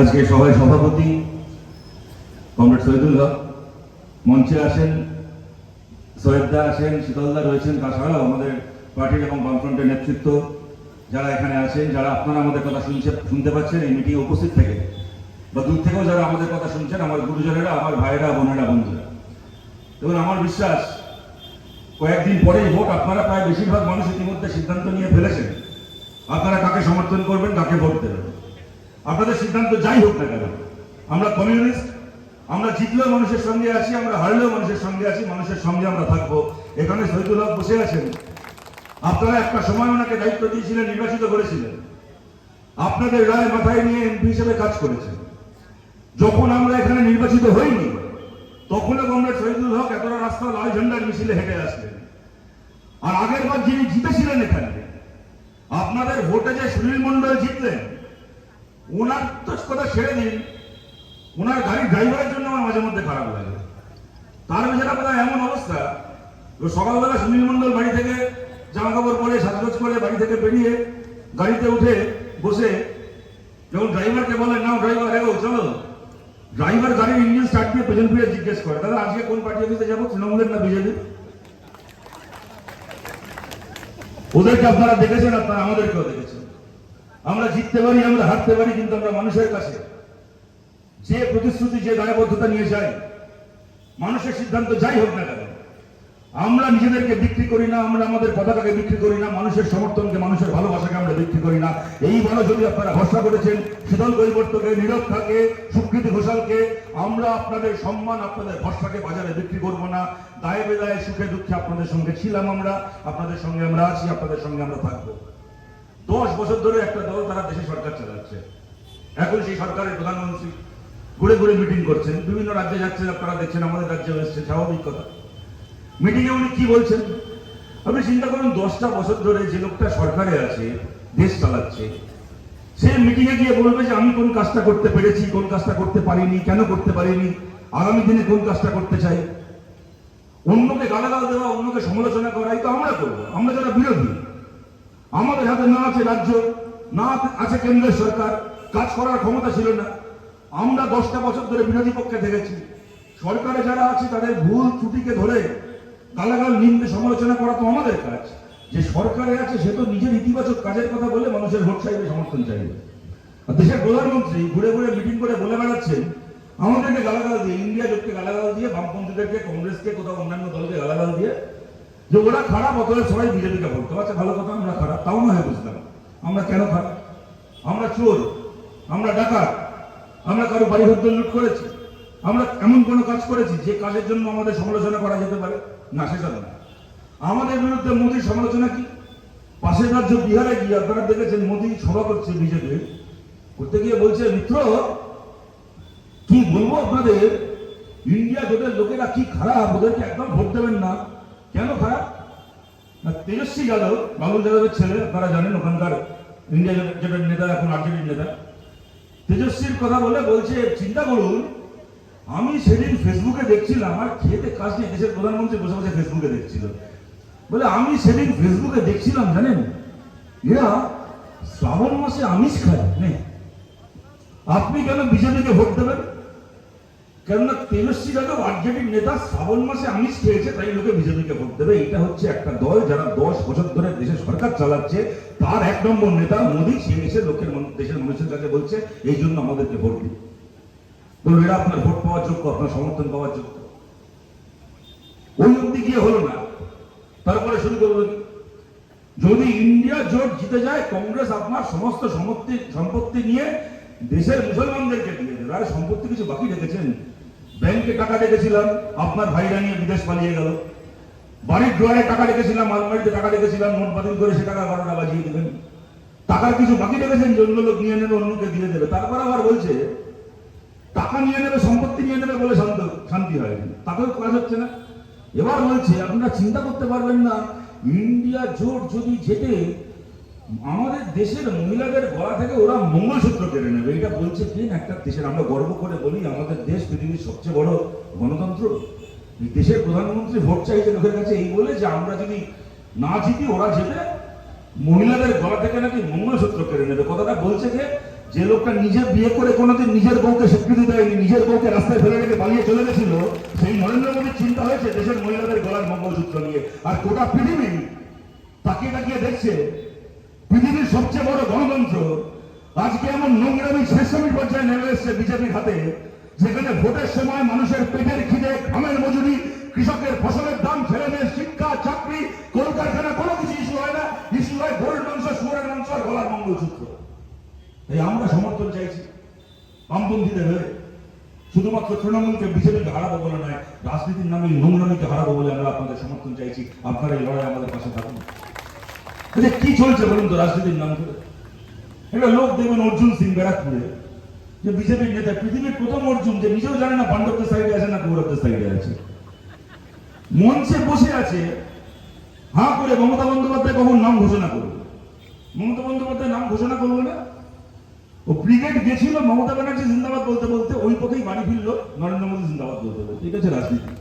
আজকে সভায় সভাপতি কমরেড শহীদুল হক, মঞ্চে আসেন সৈয়দদা আছেন শীতলদা রয়েছেন, তাছাড়াও আমাদের পার্টির এবং বামফ্রন্টের নেতৃত্ব যারা এখানে আছেন, যারা আপনারা আমাদের কথা শুনছে, শুনতে পাচ্ছেন এই মিটিংয়ে উপস্থিত থেকে। বা দূর থেকেও যারা আমাদের কথা শুনছেন, আমার গুরুজনেরা, আমার ভাইয়েরা, বোনেরা, বন্ধুরা। এবং আমার বিশ্বাস, কয়েকদিন পরেই ভোট আপনারা প্রায় বেশিরভাগ মানুষ ইতিমধ্যে সিদ্ধান্ত নিয়ে ফেলেছেন। আপনারা কাকে সমর্থন করবেন, কাকে ভোট দেবেন? আপনাদের সিদ্ধান্ত যাই হোক না কেন, আমরা কমিউনিস্ট আমরা জিতলেও মানুষের সঙ্গে আছি, আমরা হারলেও মানুষের সঙ্গে আছি, মানুষের সঙ্গে আমরা থাকব। এখানে শহীদুল হক বসে আছেন। আপনারা একটা সময় ওনাকে দায়িত্ব দিয়েছিলেন, নির্বাচিত করেছিলেন। আপনাদের রায় মাথায় নিয়ে এমপি হিসেবে কাজ করেছেন। যখন আমরা এখানে নির্বাচিত হইনি, তখনও কমরেড শহীদুল হক এতটা রাস্তা লাল ঝান্ডার মিছিলে হেঁটে আসলেন। আর আগের বার যিনি জিতেছিলেন এখানে, আপনাদের ভোটে যে সুনীল মন্ডল জিতলেন ওনার তো কথা ছেড়ে দিন। ওনার গাড়ির ড্রাইভারের জন্য আমার মাঝে মধ্যে খারাপ লাগে। তার বেচারা বোধ এমন অবস্থা সকালবেলা সুনীল মন্ডল বাড়ি থেকে জামা কাপড় পরে, সাজগোজ করে বাড়ি থেকে বেরিয়ে গাড়িতে উঠে বসে যখন ড্রাইভারকে বলে, নাও ড্রাইভার, এগো, চলো। ড্রাইভার গাড়ির ইঞ্জিন স্টার্ট দিয়ে পেছন ফিরে জিজ্ঞেস করে, দাদা, আজকে কোন পার্টি অফিসে যাব, তৃণমূলের না বিজেপি ওদেরকে আপনারা দেখেছেন, আপনারা আমাদেরকেও দেখেছেন। আমরা জিততে পারি, আমরা হারতে পারি, কিন্তু আমরা মানুষের কাছে যে প্রতিশ্রুতি, যে দায়বদ্ধতা নিয়ে যাই, মানুষের সিদ্ধান্ত যাই হোক না কেন, আমরা নিজেদেরকে বিক্রি করি না, আমরা আমাদের পতাকাকে বিক্রি করি না, মানুষের সমর্থনকে, মানুষের ভালোবাসাকে আমরা বিক্রি করি না। এইবারও যদি আপনারা ভরসা করেছেন শীতল কৈবর্তকে নিরক্ষাকে সুকৃতি ঘোষালকে, আমরা আপনাদের সম্মান, আপনাদের ভরসাকে বাজারে বিক্রি করব না। দায়ে বেদায়ে সুখে দুঃখে আপনাদের সঙ্গে ছিলাম আমরা, আপনাদের সঙ্গে আমরা আছি, আপনাদের সঙ্গে আমরা থাকব। দশ বছর ধরে একটা দল তারা দেশে সরকার চালাচ্ছে। এখন সেই সরকারের প্রধানমন্ত্রী ঘুরে ঘুরে মিটিং করছেন। বিভিন্ন রাজ্যে যাচ্ছেন, আপনারা দেখছেন আমাদের রাজ্যে এসছে, স্বাভাবিক কথা। মিটিংয়ে উনি কি বলছেন? আপনি চিন্তা করুন, দশটা বছর ধরে যে লোকটা সরকারে আছে, দেশ চালাচ্ছে, সে মিটিংয়ে গিয়ে বলবে যে আমি কোন কাজটা করতে পেরেছি, কোন কাজটা করতে পারিনি, কেন করতে পারিনি, আগামী দিনে কোন কাজটা করতে চাই? অন্যকে গালাগাল দেওয়া, অন্যকে সমালোচনা করা, এই তো আমরা করব। আমরা যারা বিরোধী আমাদের হাতে না আছে রাজ্য, না আছে কেন্দ্রের সরকার, কাজ করার ক্ষমতা ছিল না। আমরা দশটা বছর ধরে বিরোধী পক্ষে থেকেছি। সরকারে যারা আছে, তাদের ভুল ত্রুটিকে ধরে গালাগাল, নিন্দে, সমালোচনা করা তো আমাদের কাজ। যে সরকারে আছে, সে তো নিজের ইতিবাচক কাজের কথা বলে মানুষের ভোট চাইবে, সমর্থন চাইবে। আর দেশের প্রধানমন্ত্রী ঘুরে ঘুরে মিটিং করে বলে বেড়াচ্ছেন, আমাদেরকে গালাগাল দিয়ে, ইন্ডিয়া জোটকে গালাগাল দিয়ে, বামপন্থীদেরকে, কংগ্রেসকে, কোথাও অন্যান্য দলকে গালাগাল দিয়ে যে ওরা খারাপ, অতএব সবাই বিজেপিকে বলতো আচ্ছা ভালো কথা, আমরা খারাপ, তাও না হয় বুঝলাম আমরা কেন খারাপ? আমরা চোর, আমরা ডাকাত, আমরা কারও বাড়ি ঘর লুট করেছি, আমরা এমন কোনো কাজ করেছি যে কাজের জন্য আমাদের সমালোচনা করা যেতে পারে? না সেটা না। আমাদের বিরুদ্ধে মোদীর সমালোচনা কি? পাশের রাজ্য বিহারে গিয়ে আপনারা দেখেছেন, মোদী সভা করছে বিজেপি। করতে গিয়ে বলছে, মিত্র, কি বলব আপনাদের? ইন্ডিয়া জোটের লোকেরা কি খারাপ? ওদেরকে একদম ভোট দেবেন না। কেন খারাপ না তেজস্বী যাদব বাবুল যাদবের ছেলে আপনারা জানেন ওখানকার ইন্ডিয়া জোটের নেতা এখন আরজেডির নেতা তেজস্বীর কথা বলে বলছে চিন্তা করুন আমি সেদিন ফেসবুকে দেখছিলাম আমার খেতে কাজ নেই দেশের প্রধানমন্ত্রী বসে বসে ফেসবুকে দেখছিল বলে আমি সেদিন ফেসবুকে দেখছিলাম জানেন এরা শ্রাবণ মাসে আমিষ খায় আপনি কেন বিজেপিকে ভোট দেবেন কেননা তেজস্বী যাদব আরজেডির নেতা শ্রাবণ মাসে আমিষ খেয়েছে, তাই লোকে বিজেপিকে ভোট দেবে। এটা হচ্ছে একটা দল যারা দশ বছর ধরে দেশের সরকার চালাচ্ছে। তার এক নম্বর নেতা মোদী, সে এসে লোকের দেশের মানুষের কাছে বলছে, এই জন্য আমাদেরকে ভোট দিন। বলুন এরা আপনার ভোট পাওয়ার যোগ্য, আপনার সমর্থন পাওয়ার যোগ্য। ওই অব্দি গিয়ে হলো না। তারপরে শুরু করব। যদি ইন্ডিয়া জোট জিতে যায়, কংগ্রেস আপনার সমস্ত সম্পত্তি সম্পত্তি নিয়ে দেশের মুসলমানদেরকে দিয়ে দেবে। আরে সম্পত্তি কিছু বাকি রেখেছেন ব্যাংকে টাকা রেখেছিলাম, আপনার ভাইরা নিয়ে বিদেশ পালিয়ে গেল। বাড়ির ড্রয়ারে টাকা রেখেছিলাম, আলমারিতে টাকা রেখেছিলাম, নোট বাতিল করে সে টাকা বারোটা বাজিয়ে দেবেন। টাকার কিছু বাকি রেখেছেন যে অন্য লোক নিয়ে নেবে, অন্যকে দিয়ে দেবে। তারপর আবার বলছে, টাকা নিয়ে নেবে, সম্পত্তি নিয়ে নেবে বলে শান্ত, শান্তি হয় তাতেও কাজ হচ্ছে না। এবার বলছে, আপনারা চিন্তা করতে পারবেন না, ইন্ডিয়া জোট যদি জেতে আমাদের দেশের মহিলাদের গলা থেকে ওরা মঙ্গলসূত্র কেড়ে নেবে। এটা বলছে কে? একটা দেশের আমরা গর্ব করে বলি, আমাদের দেশ পৃথিবীর সবচেয়ে বড় গণতন্ত্র। দেশের প্রধানমন্ত্রী ভোট চাইছে লোকের কাছে এই বলে যে, আমরা যদি না জিতি, ওরা জেতে, মহিলাদের গলা থেকে নাকি মঙ্গলসূত্র কেড়ে নেবে। কথাটা বলছে কে? যে লোকটা নিজে বিয়ে করে কোনোদিন নিজের বউকে স্বীকৃতি দেয়নি, নিজের বউকে রাস্তায় ফেলে রেখে পালিয়ে চলে গেছিল, সেই নরেন্দ্র মোদীর চিন্তা হয়েছে দেশের মহিলাদের গলার মঙ্গলসূত্র নিয়ে। আর গোটা পৃথিবী তাকিয়ে তাকিয়ে দেখছে পৃথিবীর সবচেয়ে বড় গণতন্ত্র। আজকে এমন নোংরামি শেষমিট পর্যায়ে নেমে এসছে বিজেপির হাতে যেখানে ভোটের সময় মানুষের পেটের খিদে, ঘামের মজুরি, কৃষকের ফসলের দাম ছেড়ে দিয়ে শিক্ষা, চাকরি, কলকারখানা কোনো কিছু ইস্যু হয় না। ইস্যু হয় গরুর মাংস সুরের মাংস আর গলার মঙ্গলসূত্র। এই আমরা সমর্থন চাইছি বামপন্থীদের হয়ে। শুধুমাত্র তৃণমূলকে বিজেপিকে হারাবো বলে নয়, রাজনীতির নামে নোংরামিকে হারাবো বলে আমরা আপনাদের সমর্থন চাইছি। আপনারা এই লড়াই আমাদের পাশে থাকুন। আচ্ছা কি চলছে বলুন তো রাজনীতির নাম করে একটা লোক দেখবেন অর্জুন সিং ব্যারাকপুরে যে বিজেপির নেতা পৃথিবীর প্রথম অর্জুন যে নিজেও জানে না পাণ্ডবদের সাইডে আছে না কৌরবদের সাইডে আছে মঞ্চে বসে আছে হাঁ করে মমতা বন্দ্যোপাধ্যায় কখন নাম ঘোষণা করবে মমতা বন্দ্যোপাধ্যায় নাম ঘোষণা করল না ও ব্রিগেড গেছিল মমতা ব্যানার্জি জিন্দাবাদ বলতে বলতে ওই পথেই বাড়ি ফিরলো নরেন্দ্র মোদী জিন্দাবাদ বলতে বলতে ঠিক আছে রাজনীতি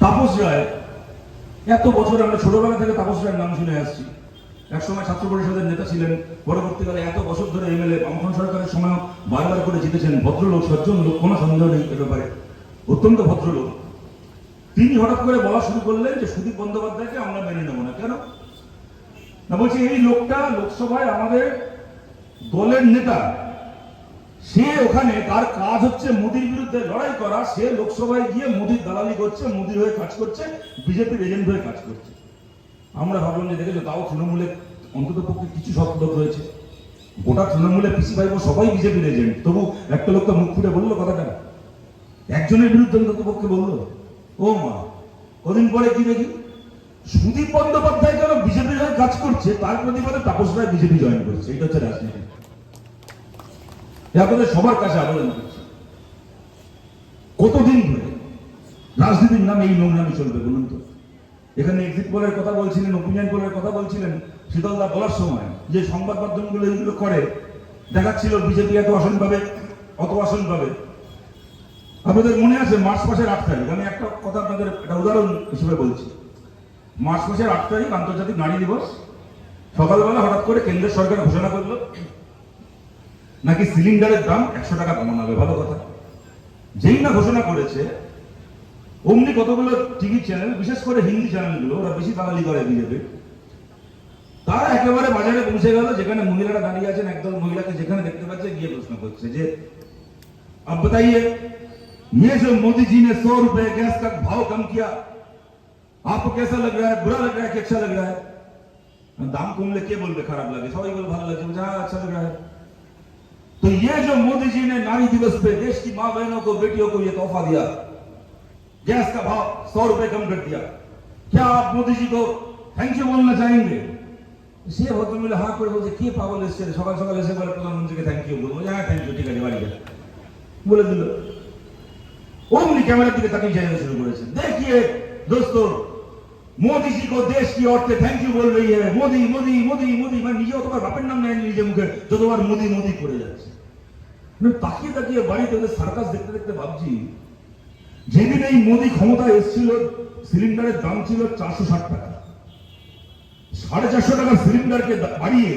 তাপস রায় এত বছর আমরা ছোটবেলা থেকে তাপস নাম শুনে আসছি। একসময় ছাত্র পরিষদের নেতা ছিলেন, পরবর্তীকালে এত বছর ধরে এমএলএ বামফ্রন্ট সরকারের সময় বারবার করে জিতেছেন ভদ্রলোক, সজ্জন লোক, কোনো সন্দেহ নেই এ ব্যাপারে। অত্যন্ত ভদ্রলোক। তিনি হঠাৎ করে বলা শুরু করলেন যে সুদীপ বন্দ্যোপাধ্যায়কে আমরা মেনে নেব না। কেন? না বলছি, এই লোকটা লোকসভায় আমাদের দলের নেতা সে ওখানে তার কাজ হচ্ছে মোদির বিরুদ্ধে লড়াই করা। সে লোকসভায় গিয়ে মোদির দালালি করছে, মোদির হয়ে কাজ করছে, বিজেপির এজেন্ট হয়ে কাজ করছে। আমরা ভাবলাম যে দেখেছ তাও তৃণমূলে অন্তত পক্ষে কিছু শব্দ রয়েছে। গোটা তৃণমূলে পিসি ভাইবো সবাই বিজেপির এজেন্ট তবু একটা লোক তো মুখ ফুটে বলল কথাটা। একজনের বিরুদ্ধে অন্তত পক্ষে বলল। ও মা, কদিন পরে কি দেখি? সুদীপ বন্দ্যোপাধ্যায় যেন বিজেপির হয়ে কাজ করছে, তার প্রতিবাদে তাপস রায় বিজেপি জয়েন করছে। এটা হচ্ছে রাজনীতি। এ আপনাদের সবার কাছে আবেদন করছি। কতদিন ধরে? রাজনীতির নামে এই নোংরামি চলবে বলুন তো। এখানে এক্সিট পোলের কথা বলছিলেন ওপিনিয়ন পোলের কথা বলছিলেন। শীতলদা বলার সময় যে সংবাদ মাধ্যমগুলো এইগুলো করে, দেখাচ্ছিল বিজেপি এত আসন পাবে, অত আসন পাবে। আপনাদের মনে আছে মার্চ মাসের আট তারিখ? আমি একটা কথা আপনাদের, একটা উদাহরণ হিসেবে বলছি। মার্চ মাসের আট তারিখ আন্তর্জাতিক নারী দিবস। সকালবেলা হঠাৎ করে কেন্দ্রের সরকার ঘোষণা করল নাকি সিলিন্ডারের দাম একশো টাকা কমানো হবে ভালো কথা যেই না ঘোষণা করেছে অমনি কতগুলো টিভি চ্যানেল বিশেষ করে হিন্দি চ্যানেলগুলো ওরা বেশি বাঙালি করে বিজেপি তারা একেবারে বাজারে পৌঁছে গেল যেখানে মহিলারা দাঁড়িয়ে আছেন একদল মহিলাকে যেখানে দেখতে পাচ্ছে গিয়ে প্রশ্ন করছে যে अब बताइए ये जो मोदी जी ने सौ रुपए गैस का भाव कम किया आपको कैसा लग रहा है बुरा लग रहा है कि अच्छा लग रहा है दाम कमले के बोलते खराब लगे सबाई बोल भालो लगे मुझे हाँ, अच्छा लग रहा है तो ये जो मोदी जी ने नारी दिवस पे देश की मां बहनों को बेटियों को ये तोहफा दिया गैस का भाव सौ रुपए कम कर दिया क्या आप मोदी जी को थैंक यू बोलना चाहेंगे সে ভদ্রমহিলা হাঁ করে বলছে কে পাগল এসছে রে? সকাল সকাল এসে বলে প্রধানমন্ত্রীকে থ্যাংক ইউ বলবো হ্যাঁ থ্যাংক ইউ ঠিক আছে বাড়ি যা বলে দিল অমনি ক্যামেরার দিকে তাকিয়ে চাইতে शुरू করেছে देखिए दोस्तों मोदी जी को देश की औरतें थैंक यू बोल रही है मोदी मोदी मोदी মোদি মানে নিজে অতবার বাপের নাম নেয়নি নিজে মুখে যতবার মোদি মোদি করে যাচ্ছে মানে তাকিয়ে তাকিয়ে বাড়িতে ওদের সার্কাস দেখতে দেখতে ভাবছি যেদিন এই মোদি ক্ষমতায় এসেছিল সিলিন্ডারের দাম ছিল চারশো ষাট টাকা সাড়ে চারশো টাকা সিলিন্ডারকে দা- বাড়িয়ে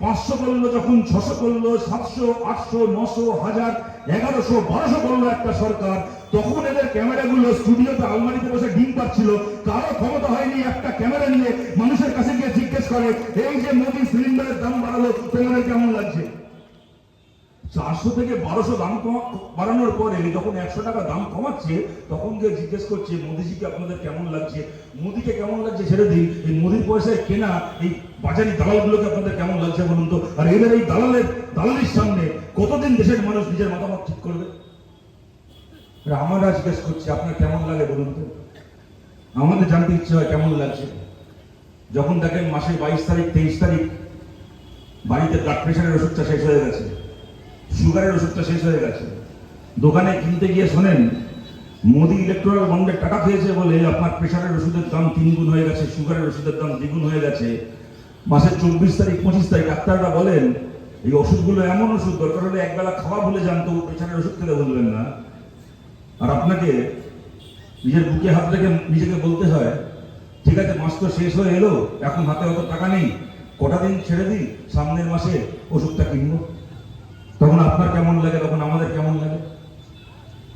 পাঁচশো করলো যখন ছশো করলো সাতশো আটশো নশো হাজার এগারোশো বারোশো করলো একটা সরকার তখন এদের ক্যামেরাগুলো স্টুডিওতে আলমারিতে বসে ডিম পাচ্ছিল। কারও ক্ষমতা হয়নি একটা ক্যামেরা নিয়ে মানুষের কাছে গিয়ে জিজ্ঞেস করে, এই যে মোদি সিলিন্ডারের দাম বাড়ালো, তোমাদের কেমন লাগছে? চারশো থেকে বারোশো দাম বাড়ানোর পরে যখন একশো টাকা দাম কমাচ্ছে, তখন গিয়ে জিজ্ঞেস করছে মোদিজিকে আপনাদের কেমন লাগছে? মোদিকে কেমন লাগছে ছেড়ে দিন, এই মোদির পয়সায় কেনা এই বাজারি দালালগুলোকে আপনাদের কেমন লাগছে বলুন তো? আর এদের এই দালালের, দালালির সামনে কতদিন দেশের মানুষ নিজের মতামত ঠিক করবে? আমরা জিজ্ঞেস করছি, আপনার কেমন লাগে বলুন তো? আমাদের জানতে ইচ্ছে হয় কেমন লাগছে। যখন দেখেন মাসের বাইশ তারিখ, তেইশ তারিখ, বাড়িতে ব্লাড প্রেশারের ওষুধটা শেষ হয়ে গেছে সুগারের ওষুধটা শেষ হয়ে গেছে। দোকানে কিনতে গিয়ে শোনেন, মোদি ইলেকট্রাল বন্ডের টাকা খেয়েছে বলে আপনার প্রেশারের ওষুধের দাম তিন গুণ হয়ে গেছে সুগারের ওষুধের দাম দ্বিগুণ হয়ে গেছে। মাসের চব্বিশ তারিখ, পঁচিশ তারিখ ডাক্তাররা বলেন, এই ওষুধগুলো এমন ওষুধ, দরকার হলে একবেলা খাওয়া ভুলে যান তো প্রেশারের ওষুধ খেতে বলবেন না। আর আপনাকে নিজের বুকে হাত রেখে নিজেকে বলতে হয়, ঠিক আছে, মাস তো শেষ হয়ে এলো, এখন হাতে অত টাকা নেই, কটা দিন ছেড়ে দিই, সামনের মাসে ওষুধটা কিনবো। তখন আপনার কেমন লাগে, তখন আমাদের কেমন লাগে?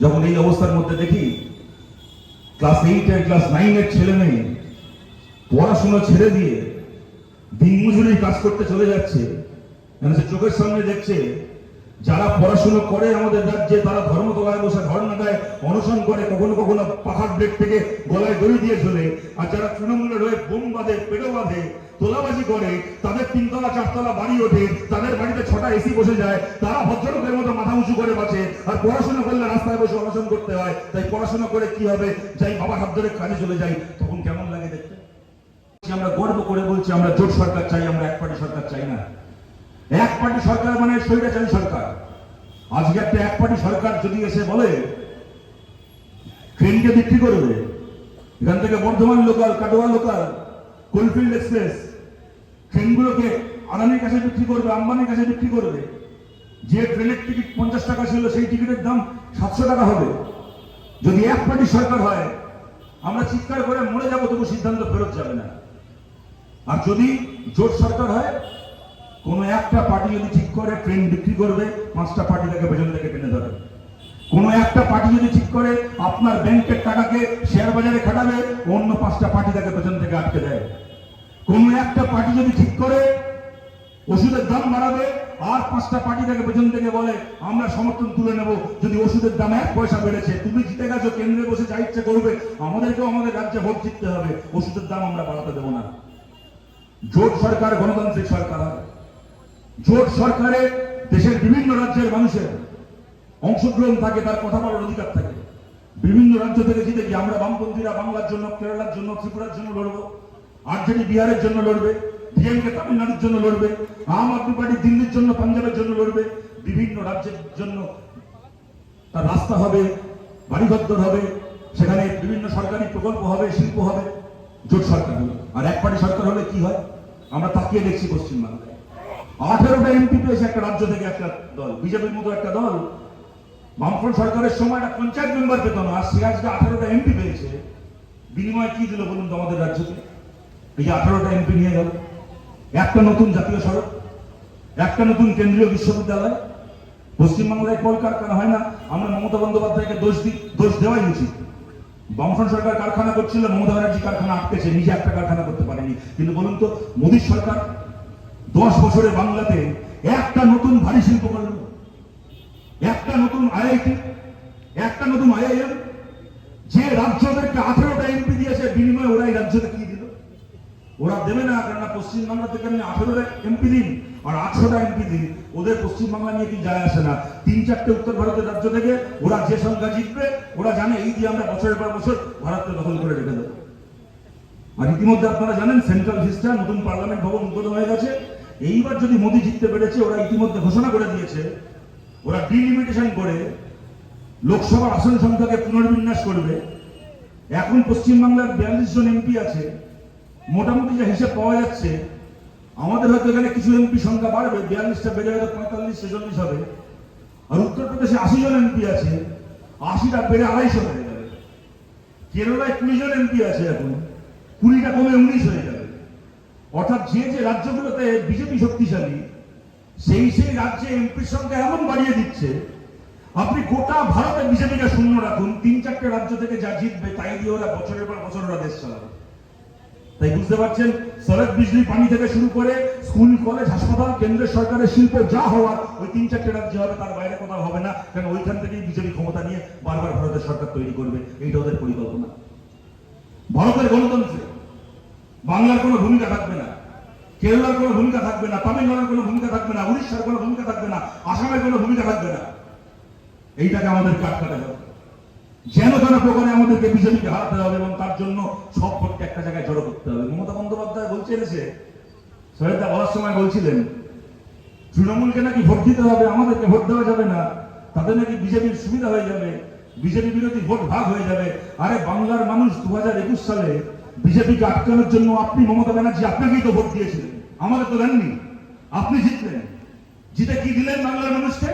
যখন এই অবস্থার মধ্যে দেখি, ক্লাস এইটের ক্লাস নাইনের ছেলে মেয়ে পড়াশোনা ছেড়ে দিয়ে দিন দিনমজুরি কাজ করতে চলে যাচ্ছে সে চোখের সামনে দেখছে যারা পড়াশোনা করে আমাদের রাজ্যে, তারা ধর্মতলায় বসে ধর্ণা দেয় অনশন করে, কখনো কখনো পাখার ব্লেড থেকে গলায় দড়ি দিয়ে চলে আর যারা তৃণমূলে রয়ে বোম বাঁধে, পেটো বাঁধে, তোলাবাজি করে, তাদের তিনতলা, চারতলা বাড়ি ওঠে, তাদের বাড়িতে ছটা এসি বসে যায়, তারা ভদ্রলোকের মতো মাথা উঁচু করে বাঁচে। আর পড়াশোনা করলে রাস্তায় বসে অনশন করতে হয়। তাই পড়াশোনা করে কি হবে? যাই বাবার হাত ধরে কাজে চলে যাই, তখন কেমন লাগে দেখতে? আমরা গর্ব করে বলছি, আমরা জোট সরকার চাই, আমরা এক পার্টি সরকার চাই না। এক পার্টি সরকার মানে স্বৈরাচারী সরকার। আজকে একটা এক পার্টি সরকার যদি এসে বলে, ট্রেনকে বিক্রি করবে, এখান থেকে Bardhaman local Katwa local Coalfield Express ট্রেনগুলোকে আদানির কাছে বিক্রি করবে, আম্বানির কাছে বিক্রি করবে, যে ট্রেনের টিকিট পঞ্চাশ টাকা ছিল, সেই টিকিটের দাম সাতশো টাকা হবে। যদি এক পার্টি সরকার হয়, আমরা চিৎকার করে মরে যাব, তবু সিদ্ধান্ত ফেরত যাবে না। আর যদি জোট সরকার হয় কোন একটা পার্টি যদি ঠিক করে, ট্রেন বিক্রি করবে, পাঁচটা পার্টি তাকে পেছন থেকে টেনে ধরে। কোন একটা পার্টি যদি ঠিক করে, আপনার ব্যাংকের টাকাকে শেয়ার বাজারে খাটাবে, অন্য পাঁচটা পার্টি তাকে পেছন থেকে আটকে দেয়। কোন একটা পার্টি যদি ঠিক করে, ওষুধের দাম বাড়াবে, আর পাঁচটা পার্টি তাকে পেছন থেকে বলে, আমরা সমর্থন তুলে নেব, যদি ওষুধের দাম এক পয়সা বেড়েছে, তুমি জিতে গেছো, কেন্দ্রে বসে যা ইচ্ছে করবে, আমাদেরকেও আমাদের রাজ্যে ভোট জিততে হবে, ওষুধের দাম আমরা বাড়াতে দেবো না। জোট সরকার, গণতান্ত্রিক সরকার হবে। জোট সরকারে দেশের বিভিন্ন রাজ্যের মানুষের অংশগ্রহণ থাকে, তার কথা বলার অধিকার থাকে। বিভিন্ন রাজ্য থেকে জিতে কি আমরা বামপন্থীরা বাংলার জন্য, কেরালার জন্য, ত্রিপুরার জন্য লড়বো। আরজেডি বিহারের জন্য লড়বে, ডিএমকে তামিলনাড়ুর জন্য লড়বে, আম আদমি পার্টি দিল্লির জন্য, পাঞ্জাবের জন্য লড়বে। বিভিন্ন রাজ্যের জন্য তার রাস্তা হবে বাড়িঘর হবে, সেখানে বিভিন্ন সরকারি প্রকল্প হবে, শিল্প হবে, জোট সরকার হলে আর এক পার্টি সরকার হলে কি হয়? আমরা তাকিয়ে দেখছি পশ্চিমবাংলায়। আঠেরোটা এমপি পেয়েছে একটা রাজ্য থেকে একটা দল, বিজেপির মতো একটা দল। বামফ্রন্ট সরকারের সময় একটা পঞ্চায়েত মেম্বার পেত না, আর সে আজকে আঠেরোটা এমপি পেয়েছে। বিনিময়ে কি দিল বলুন তো আমাদের রাজ্যকে? এই যে আঠেরোটা এমপি নিয়ে গেল। একটা নতুন জাতীয় সড়ক, একটা নতুন কেন্দ্রীয় বিশ্ববিদ্যালয়। পশ্চিমবাংলায় কল কারখানা হয় না, আমরা মমতা বন্দ্যোপাধ্যায়কে দোষ দিই দোষ দেওয়াই উচিত। বামফ্রন্ট সরকার কারখানা করছিল, মমতা ব্যানার্জি কারখানা আটকেছে, নিজে একটা কারখানা করতে পারেনি। কিন্তু বলুন তো, মোদীর সরকার দশ বছরে বাংলাতে একটা নতুন ভারী শিল্প করল একটা নতুন আইআইটি একটা নতুন আইআইএম যে রাজ্যদেরকে আঠেরোটা এমপি দিয়েছে, বিনিময়ে ওরাই রাজ্যকে কি দিল? ওরা দেবে না, কেননা পশ্চিমবাংলা থেকে আমি আঠেরোটা এমপি দিন, আর আটশোটা এমপি দিন। ওদের পশ্চিমবাংলা নিয়ে কি যায় আসে না। তিন চারটে উত্তর ভারতের রাজ্য থেকে ওরা যে সংখ্যা জিতবে, ওরা জানে এই দিয়ে আমরা বছরের পর বছর ভারতকে দখল করে রেখে দেবো। আর ইতিমধ্যে আপনারা জানেন, সেন্ট্রাল ভিস্টা নতুন পার্লামেন্ট ভবন উদ্বোধন হয়ে গেছে। এইবার যদি মোদী জিততে পেরেছে, ওরা ইতিমধ্যে ঘোষণা করে দিয়েছে, ওরা ডিলিমিটেশন করে লোকসভার আসন সংখ্যাকে পুনর্বিন্যাস করবে। এখন পশ্চিমবাংলার বিয়াল্লিশ জন এমপি আছে, মোটামুটি যে হিসেব পাওয়া যাচ্ছে, আমাদের হয়তো এখানে কিছু এমপি সংখ্যা বাড়বে, বিয়াল্লিশটা বেড়ে হয়তো পঁয়তাল্লিশ, ছেচল্লিশ হবে। আর উত্তরপ্রদেশে আশি জন এমপি আছে, আশিটা বেড়ে আড়াইশো হয়ে যাবে। কেরলায় কুড়ি জন এমপি আছে এখন, কুড়িটা কমে উনিশ হয়ে অর্থাৎ যে যে রাজ্যগুলোতে বিজেপি শক্তিশালী, সেই সেই রাজ্যে এমপির সংখ্যা এমন বাড়িয়ে দিচ্ছে, আপনি গোটা ভারতে বিজেপিকে শূন্য রাখুন, তিন চারটে রাজ্য থেকে যা জিতবে, তাই দিয়ে ওরা বছরের পর বছর ওরা দেশ চালাবে। তাই বুঝতে পারছেন? সড়ক বিজলি পানি থেকে শুরু করে স্কুল, কলেজ, হাসপাতাল কেন্দ্রের সরকারের শিল্প যা হওয়ার, ওই তিন চারটে রাজ্যে হবে, তার বাইরে কোথাও হবে না কারণ ওইখান থেকেই বিজেপি ক্ষমতা নিয়ে বারবার ভারতের সরকার তৈরি করবে, এইটা ওদের পরিকল্পনা। ভারতের গণতন্ত্রে বাংলার কোনো ভূমিকা থাকবে না, কেরলার কোনো ভূমিকা থাকবে না, তামিলনাড়ুর কোনো ভূমিকা থাকবে না, উড়িষ্যার কোনো ভূমিকা থাকবে না, আসামের কোনো ভূমিকা থাকবে না। এইটাকে আমাদের কাটকাতে হবে যেন যেন প্রকারে আমাদেরকে বিজেপিকে হারাতে হবে এবং তার জন্য সব ভোটকে একটা জায়গায় জড়ো করতে হবে। মমতা বন্দ্যোপাধ্যায় বলছে এসে সৈয়দা বলার সময় বলছিলেন, তৃণমূলকে নাকি ভোট দিতে হবে, আমাদেরকে ভোট দেওয়া যাবে না, তাদের নাকি বিজেপির সুবিধা হয়ে যাবে, বিজেপি বিরোধী ভোট ভাগ হয়ে যাবে। আরে বাংলার মানুষ দু সালে বিজেপিকে আটকানোর জন্য আপনি মমতা ব্যানার্জি আপনাকেই তো ভোট দিয়েছিলেন। আমাদের তো দেননি। আপনি জিতলেন। জিতে কি দিলেন বাংলার মানুষকে?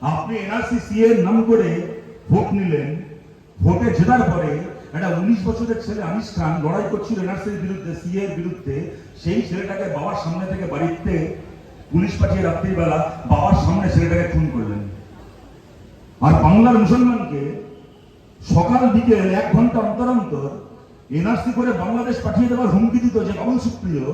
আপনি এনআরসি এর নাম করে ভোট নিলেন। ভোটে জেতার পরে একটা উনিশ বছরের ছেলে আনিস খান লড়াই করছিল এনআরসির বিরুদ্ধে, সি এর বিরুদ্ধে। সেই ছেলেটাকে বাবার সামনে থেকে বাড়িতে পুলিশ পাঠিয়ে রাত্রিবেলা বাবার সামনে ছেলেটাকে খুন করলেন। আর বাংলার মুসলমানকে সকাল বিকেল এক ঘণ্টা অন্তর অন্তর এনআরসি করে বাংলাদেশ পাঠিয়ে দেওয়ার হুমকি দিত যে বাবুল সুপ্রিয়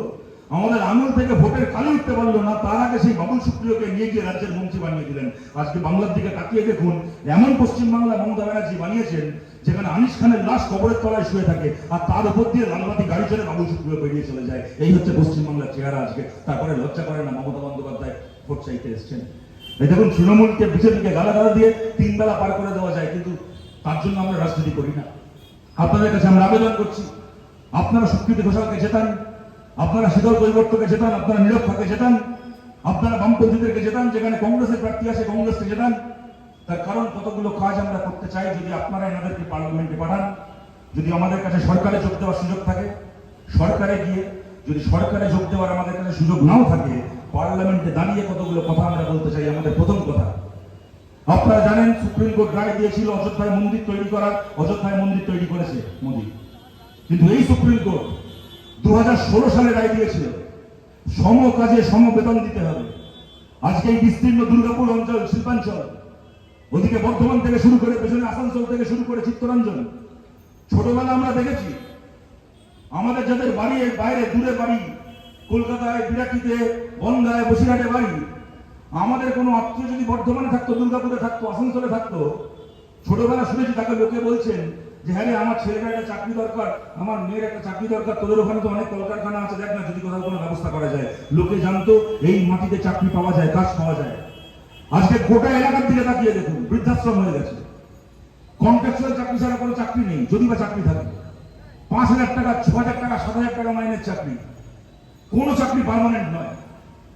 আমাদের আঙুল থেকে ভোটের কালি উঠতে পারল না, তার আগে সেই বাবুল সুপ্রিয়কে নিয়ে গিয়ে রাজ্যের মন্ত্রী বানিয়ে দিলেন। আজকে বাংলার দিকে তাকিয়ে দেখুন, এমন পশ্চিমবাংলা মমতা ব্যানার্জি বানিয়েছেন, যেখানে আনিস খানের লাশ কবরের তলায় শুয়ে থাকে আর তার উপর দিয়ে লালবাতি গাড়ি চলে বাবুল সুপ্রিয় বেরিয়ে চলে যায়। এই হচ্ছে পশ্চিমবাংলার চেহারা আজকে। তারপরে লজ্জা করে না মমতা বন্দ্যোপাধ্যায় ভোট চাইতে এসছেন। এই দেখুন, তৃণমূলকে, বিজেপিকে গালা গালা দিয়ে তিন বেলা পার করে দেওয়া যায়, কিন্তু তার জন্য আমরা রাজনীতি করি না। আপনাদের কাছে আমরা আবেদন করছি। আপনারা সুকৃতি ঘোষালকে জেতান, আপনারা শীতল পরিবর্তনকে জেতান, আপনারা নিরক্ষাকে জেতান, আপনারা বামপন্থীদেরকে জেতান, যেখানে কংগ্রেসের প্রার্থী আছে কংগ্রেসকে জেতান। তার কারণ, কতগুলো কাজ আমরা করতে চাই যদি আপনারা এনাদেরকে পার্লামেন্টে পাঠান। যদি আমাদের কাছে সরকারে যোগ দেওয়ার সুযোগ থাকে, সরকারে গিয়ে যদি সরকারে যোগ দেওয়ার আমাদের কাছে সুযোগ নাও থাকে, পার্লামেন্টে দাঁড়িয়ে কতগুলো কথা আমরা বলতে চাই, আমাদের প্রথম সুপ্রিম কোর্ট রায় দিয়েছিল অযোধ্যায় মন্দির তৈরি করার, অযোধ্যায় মন্দির তৈরি করেছে মোদী। কিন্তু এই সুপ্রিম কোর্ট দু সালে রায় দিয়েছিল, সম কাজে সম বেতন দিতে হবে। আজকে এই বিস্তীর্ণ দুর্গাপুর অঞ্চল, শিল্পাঞ্চল, ওদিকে বর্ধমান থেকে শুরু করে পেছনে আসানসোল থেকে শুরু করে চিত্তরঞ্জন, ছোটবেলা আমরা দেখেছি, আমাদের যাদের বাড়ি, বাইরে দূরে বাড়ি, কলকাতায়, বিরাটিতে, বনগায়, বসিরহাটে বাড়ি আমাদের কোনো আত্মীয় যদি বর্ধমানে থাকতো, দুর্গাপুরে থাকতো, আসানসোলে থাকতো, ছোটবেলা শুনেছি, তাকে লোকে বলছেন যে হ্যাঁ আমার ছেলেটার একটা চাকরি দরকার, আমার মেয়ের একটা চাকরি দরকার, তোদের ওখানে তো অনেক কলকারখানা আছে, দেখ না, যদি কোথাও কোনো ব্যবস্থা করা যায়। লোকে জানতো, এই মাটিতে চাকরি পাওয়া যায়, কাজ পাওয়া যায়। আজকে গোটা এলাকার দিকে তাকিয়ে দেখুন, বৃদ্ধাশ্রম হয়ে গেছে। কন্ট্রাকচুয়াল চাকরি ছাড়া কোনো চাকরি নেই, যদি বা চাকরি থাকে। পাঁচ হাজার টাকা, ছ হাজার টাকা, সাত হাজার টাকা মাইনের চাকরি। কোনো চাকরি পার্মানেন্ট নয়।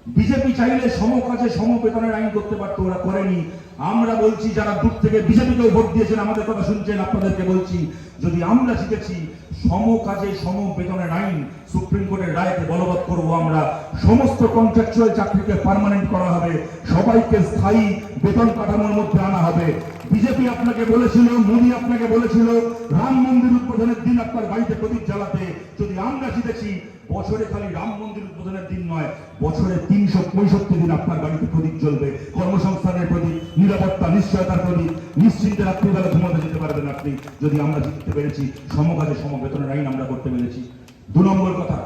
বিজেপি চাইলে সম কাজে সম বেতনের আইন করতে পারতো, ওরা করেনি। আমরা বলছি, যারা দূর থেকে বিজেপিকেও ভোট দিয়েছেন, আমাদের কথা শুনছেন, আপনাদেরকে বলছি, যদি আমরা জিতেছি সম কাজে সম বেতনের আইন, সুপ্রিম কোর্টের রায়কে বলবৎ করব আমরা। সমস্ত কন্ট্রাকচুয়াল চাকরিকে পার্মানেন্ট করা হবে, সবাইকে স্থায়ী বেতন কাঠামোর মধ্যে আনা হবে। বিজেপি আপনাকে বলেছিল, মোদী আপনাকে বলেছিল, রাম মন্দির উদ্বোধনের দিন আপনার বাড়িতে প্রদীপ জ্বালাতে যদি আমরা জিতেছি বছরে খালি রাম মন্দির উদ্বোধনের দিন নয়, বছরে তিনশো পঁয়ষট্টি দিন আপনার বাড়িতে প্রদীপ জ্বলবে। কর্মসংস্থানের প্রদীপ, নিরাপত্তা, নিশ্চয়তার প্রদীপ, নিশ্চিন্তে রাত্রিবেলা ঘুমাতে যেতে পারবেন আপনি। যদি আমরা জিততে পেরেছি, সমকাজে সম বেতনের আইন আমরা করতে পেরেছি। দু নম্বর কথা,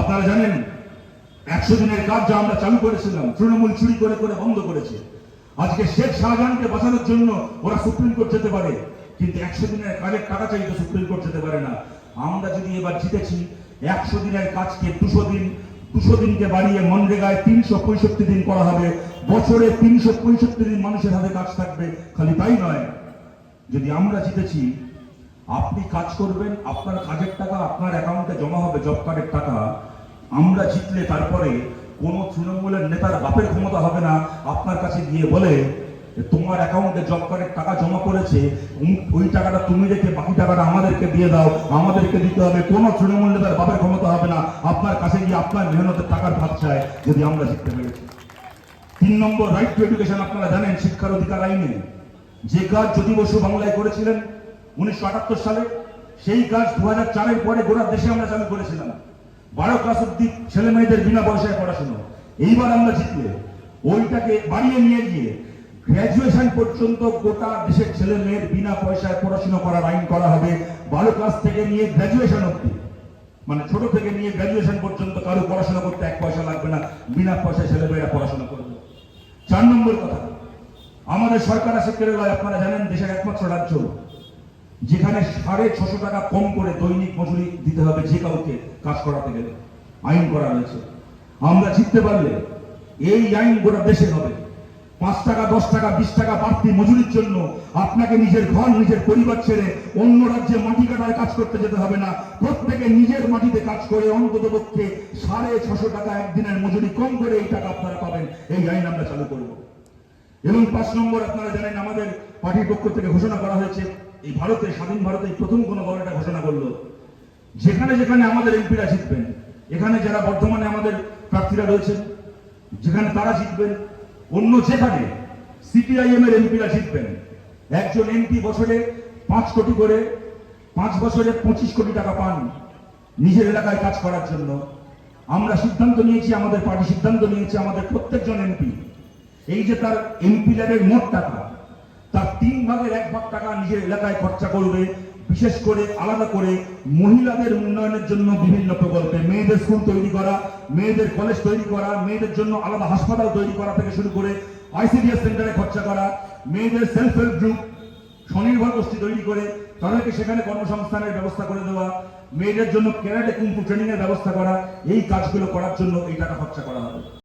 আপনারা জানেন, একশো দিনের কাজ যা আমরা চালু করেছিলাম, তৃণমূল চুরি করে করে বন্ধ করেছে। আজকে শেখ শাহজাহানকে বাঁচানোর জন্য ওরা সুপ্রিম কোর্ট যেতে পারে, কিন্তু একশো দিনের কাজের টাকা চাইতে সুপ্রিম কোর্ট যেতে পারে না। আমরা যদি এবার জিতেছি, একশো দিনের কাজকে দুশো দিন, দুশো দিনকে বাড়িয়ে মনরেগায় তিনশো পঁয়ষট্টি দিন করা হবে। বছরে তিনশো পঁয়ষট্টি দিন মানুষের হাতে কাজ থাকবে, খালি তাই নয়। যদি আমরা জিতেছি, আপনি কাজ করবেন, আপনার কাজের টাকা, আপনার অ্যাকাউন্টে জমা হবে জব কার্ডের টাকা। আমরা জিতলে তারপরে কোনো তৃণমূলের নেতার বাপের ক্ষমতা হবে না। আপনার কাছে গিয়ে বলে তোমার অ্যাকাউন্টে জব কার্ডের টাকা জমা করেছে ওই টাকাটা তুমি রেখে বাকি টাকাটা আমাদেরকে দিয়ে দাও, আমাদেরকে দিতে হবে, কোনো তৃণমূল নেতার বাপের ক্ষমতা হবে না, আপনার কাছে গিয়ে আপনার মেহনতের টাকার ভাগ চায়, যদি আমরা শিখতে পেরেছি। তিন নম্বর রাইট টু এডুকেশন আপনারা জানেন, শিক্ষার অধিকার আইনে। যে কাজ জ্যোতি বসু বাংলায় করেছিলেন উনিশশো আটাত্তর সালে, সেই কাজ দু হাজার চারের পরে গোটা দেশে আমরা চালু করেছিলাম। বারো ক্লাস অব্দি ছেলে মেয়েদের বিনা পয়সায় পড়াশোনা। এইবার আমরা জিতলে, ওইটাকে বাড়িয়ে নিয়ে গিয়ে গ্র্যাজুয়েশন পর্যন্ত গোটা দেশের ছেলে মেয়ের বিনা পয়সায় পড়াশোনা করার আইন করা হবে। বারো ক্লাস থেকে নিয়ে গ্র্যাজুয়েশন অব্দি মানে ছোট থেকে নিয়ে গ্র্যাজুয়েশন পর্যন্ত কারও পড়াশোনা করতে এক পয়সা লাগবে না। বিনা পয়সায় ছেলেমেয়েরা পড়াশোনা করবে। চার নম্বর কথা। আমাদের সরকার আছে কেরালায়, আপনারা জানেন, দেশের একমাত্র রাজ্য। যেখানে সাড়ে ছশো টাকা কম করে দৈনিক মজুরি দিতে হবে যে কাউকে কাজ করাতে গেলে। আইন করা হয়েছে। আমরা জিততে পারলে এই আইন গোটা দেশে হবে। পাঁচ টাকা, দশ টাকা, বিশ টাকা বাড়তি মজুরির জন্য আপনাকে নিজের ঘর, নিজের পরিবার ছেড়ে অন্য রাজ্যে মাটি কাটায় কাজ করতে যেতে হবে না। প্রত্যেকে নিজের মাটিতে কাজ করে অন্তত পক্ষে সাড়ে ছশো টাকা একদিনের মজুরি কম করে এই টাকা আপনারা পাবেন। এই আইন আমরা চালু করব। এবং পাঁচ নম্বর, আপনারা জানেন আমাদের পার্টির পক্ষ থেকে ঘোষণা করা হয়েছে, এই ভারতে, স্বাধীন ভারতে প্রথম কোন দল এটা ঘোষণা করল। যেখানে যেখানে আমাদের এমপিরা জিতবেন, এখানে যারা বর্তমানে আমাদের প্রার্থীরা রয়েছেন, যেখানে তারা জিতবেন অন্য যেখানে সিপিআইএম এর এমপিরা জিতবেন। একজন এমপি বছরে পাঁচ কোটি করে, পাঁচ বছরে পঁচিশ কোটি টাকা পান নিজের এলাকায় কাজ করার জন্য। আমরা সিদ্ধান্ত নিয়েছি, আমাদের পার্টি সিদ্ধান্ত নিয়েছে, আমাদের প্রত্যেকজন এমপি এই যে তার এমপি ল্যাবের মোট টাকা, তার তিন ভাগের এক ভাগ টাকা নিজের এলাকায় খরচা করবে বিশেষ করে আলাদা করে মহিলাদের উন্নয়নের জন্য বিভিন্ন প্রকল্পে, মেয়েদের স্কুল তৈরি করা, মেয়েদের কলেজ তৈরি করা, মেয়েদের জন্য আলাদা হাসপাতাল তৈরি করা থেকে শুরু করে আইসিডিএস সেন্টারে খরচা করা, মেয়েদের সেলফ হেল্প গ্রুপ, স্বনির্ভর গোষ্ঠী তৈরি করে, তাদেরকে সেখানে কর্মসংস্থানের ব্যবস্থা করে দেওয়া, মেয়েদের জন্য ক্যারাটে কুম্পু ট্রেনিং এর ব্যবস্থা করা, এই কাজগুলো করার জন্য এই টাকা খরচা করা হবে।